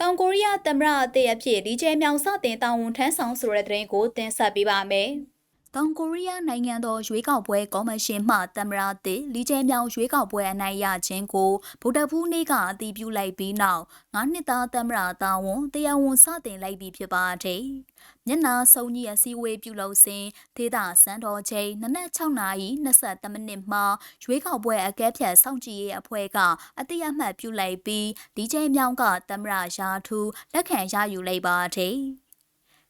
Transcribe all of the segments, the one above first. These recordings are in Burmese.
တောင်ကိုရီးယားသမ္မတအသစ်အဖြစ်ဒီဂျေမြောင်စတင်တာဝန်ထမ်းဆောင်ဆိုတဲ့သတင်းကိုတင်ဆက်ပေးပါမယ်။ တောင်ကိုရီးယားနိုင်ငံတော်ရွေးကောက်ပွဲကော်မရှင်မှတမရသစ်လီကျဲမြောင်ရွေးကောက်ပွဲအနိုင်ရခြင်းကိုဗုဒ္ဓဖူးနေ့ကအတည်ပြုလိုက်ပြီးနောက်ငါးနှစ်သားတမရတာဝန်တရားဝင်စတင်လိုက်ပြီဖြစ်ပါတယ်။မျက်နာစုံကြီးအစည်းအဝေးပြုလုပ်စဉ်ဒေသစံတော်ချိန်နနက်6နာရီ23မိနစ်မှာရွေးကောက်ပွဲအကဲဖြတ်စောင့်ကြည့်ရေးအဖွဲ့ကအတိအမှတ်ပြုလိုက်ပြီးဒီကျဲမြောင်ကတမရရာထူးလက်ခံရယူလိုက်ပါတယ်။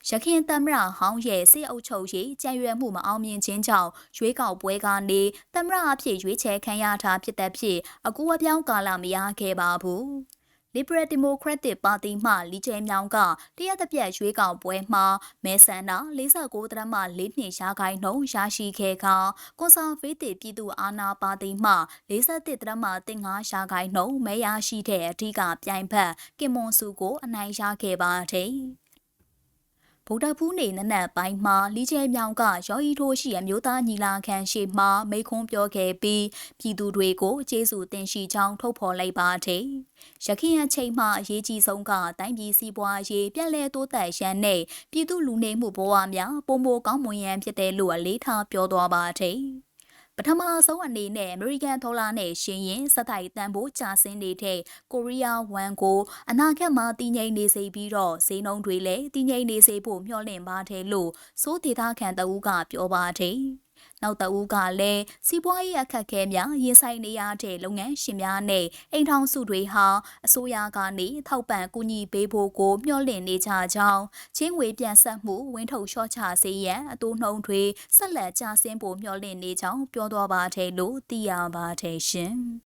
ရခိုင်သမ္မတဟောင်းရဲ့စစ်အုပ်ချုပ်ရေးကြံရွယ်မှုမအောင်မြင်ခြင်းကြောင့်ရွေးကောက်ပွဲကနေသမ္မတအဖြစ်ရွေးချယ်ခံရတာဖြစ်တဲ့ဖြစ်အကူအပြောင်းကာလမရခဲ့ပါဘူး။ Liberal Democratic Party မှလီကျဲမြောင်ကတရက်တစ်ပြက်ရွေးကောက်ပွဲမှာမဲဆန္ဒ49တရမှ4နှစ်ရာခိုင်နှုန်းရရှိခဲ့ကကွန်ဆာဗေးတစ်ပြည်သူ့အာဏာပါတီမှ41တရမှ35ရာခိုင်နှုန်းမဲရရှိတဲ့အထက်ကပြိုင်ဖက်ကင်မွန်စုကိုအနိုင်ရခဲ့ပါတယ်။ ဗုဒ္ဓဖူးနေနနက်ပိုင်းမှာလီချဲမြောင်ကရော်ဤထိုးရှိအမျိုးသားညီလာခံရှေ့မှမိခွန်းပြောခဲ့ပြီးပြည်သူတွေကိုကျေးဇူးတင်ရှိကြောင်းထုတ်ဖော်လိုက်ပါတယ်။ရခိုင်အချိန်မှအရေးကြီးဆုံးကတိုင်းပြည်စီးပွားရေးပြည်လဲတိုးတက်ရန်နဲ့ပြည်သူလူနေမှုဘဝများပုံမကောင်းမွန်ရန်ဖြစ်တယ်လို့အလေးထားပြောသွားပါတယ်။ ပထမဆုံးအနေနဲ့အမေရိကန်ဒေါ်လာနဲ့ရှင်ရင်စက်တိုင်တန်ဖိုးကျဆင်းနေတဲ့ကိုရီးယားဝမ်ကိုအနာဂတ်မှာတည်ငြိမ်နေစေပြီးတော့ဈေးနှုန်းတွေလည်းတည်ငြိမ်နေစေဖို့မျှော်လင့်ပါတယ်လို့စိုးဒေသခံတအူးကပြောပါတယ်။ နောက်တအူးကလည်းစီးပွားရေးအခက်အခဲများရင်ဆိုင်နေရတဲ့လုပ်ငန်းရှင်များနဲ့အိမ်ထောင်စုတွေဟာအစိုးရကနေထောက်ပံ့ကူညီပေးဖို့ကိုမျှော်လင့်နေကြကြောင်းချင်းဝေပြန်ဆက်မှုဝင်းထုတ်လျှော့ချစေရန်အတူနှုံတွေဆက်လက်ကျဆင်းဖို့မျှော်လင့်နေကြောင်းပြောသွားပါတယ်လို့သိရပါတယ်ရှင်။